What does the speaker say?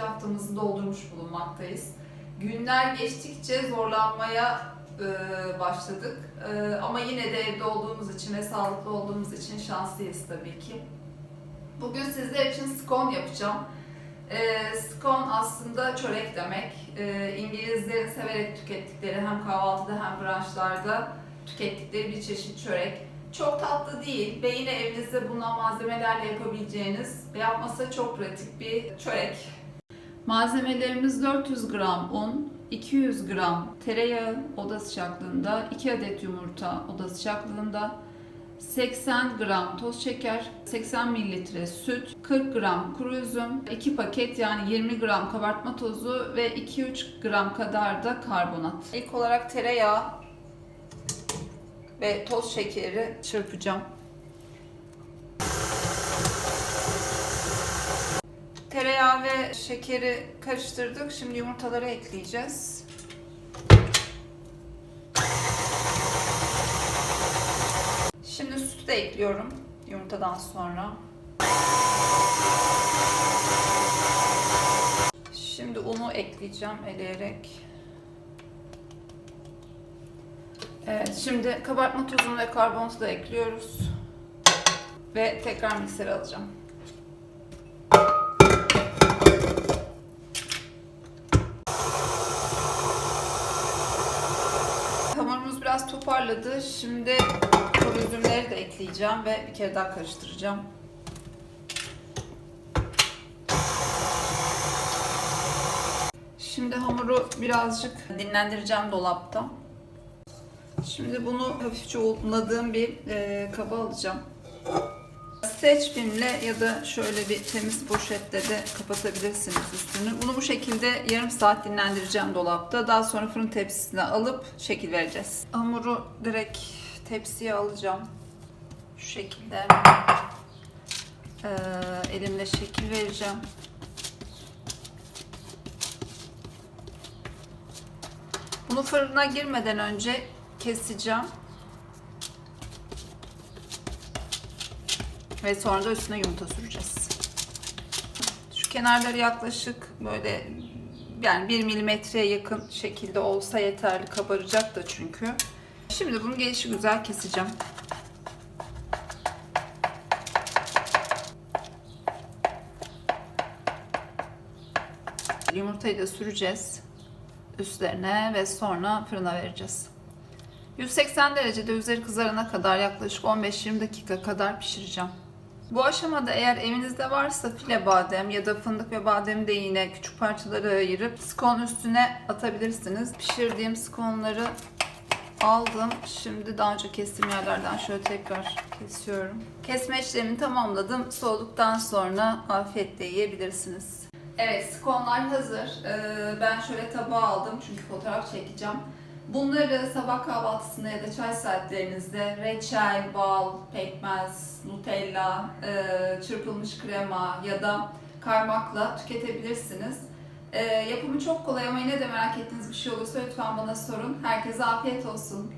haftamızı doldurmuş bulunmaktayız. Günler geçtikçe zorlanmaya e, başladık. E, ama yine de evde olduğumuz için ve sağlıklı olduğumuz için şanslıyız tabii ki. Bugün sizler için scone yapacağım. E, scone aslında çörek demek. E, İngilizlerin severek tükettikleri hem kahvaltıda hem brunchlarda tükettikleri bir çeşit çörek. Çok tatlı değil ve yine evinizde bulunan malzemelerle yapabileceğiniz ve yapması çok pratik bir çörek. Malzemelerimiz 400 gram un, 200 gram tereyağı oda sıcaklığında, 2 adet yumurta oda sıcaklığında, 80 gram toz şeker, 80 mililitre süt, 40 gram kuru üzüm, 2 paket yani 20 gram kabartma tozu ve 2-3 gram kadar da karbonat. İlk olarak tereyağı ve toz şekeri çırpacağım. Tereyağı ve şekeri karıştırdık. Şimdi yumurtaları ekleyeceğiz. Şimdi sütü de ekliyorum yumurtadan sonra. Şimdi unu ekleyeceğim eleyerek. Evet, şimdi kabartma tozunu ve karbonatı da ekliyoruz. Ve tekrar miksere alacağım. Hamurumuz biraz toparladı. Şimdi kuru üzümleri de ekleyeceğim ve bir kere daha karıştıracağım. Şimdi hamuru birazcık dinlendireceğim dolapta. Şimdi bunu hafifçe unladığım bir e, kaba alacağım. Streç ya da şöyle bir temiz poşetle de kapatabilirsiniz üstünü. Bunu bu şekilde yarım saat dinlendireceğim dolapta. Daha sonra fırın tepsisine alıp şekil vereceğiz. Hamuru direkt tepsiye alacağım. Şu şekilde. Ee, elimle şekil vereceğim. Bunu fırına girmeden önce keseceğim. Ve sonra da üstüne yumurta süreceğiz. Şu kenarları yaklaşık böyle yani 1 milimetreye yakın şekilde olsa yeterli kabaracak da çünkü. Şimdi bunu gelişi güzel keseceğim. Yumurtayı da süreceğiz üstlerine ve sonra fırına vereceğiz. 180 derecede üzeri kızarana kadar yaklaşık 15-20 dakika kadar pişireceğim. Bu aşamada eğer evinizde varsa file badem ya da fındık ve bademi de yine küçük parçalara ayırıp skon üstüne atabilirsiniz. Pişirdiğim skonları aldım. Şimdi daha önce kestiğim yerlerden şöyle tekrar kesiyorum. Kesme işlemini tamamladım. Soğuduktan sonra afiyetle yiyebilirsiniz. Evet, skonlar hazır. Ee, ben şöyle tabağa aldım çünkü fotoğraf çekeceğim. Bunları sabah kahvaltısında ya da çay saatlerinizde reçel, bal, pekmez, nutella, e, çırpılmış krema ya da kaymakla tüketebilirsiniz. E, yapımı çok kolay ama yine de merak ettiğiniz bir şey olursa lütfen bana sorun. Herkese afiyet olsun.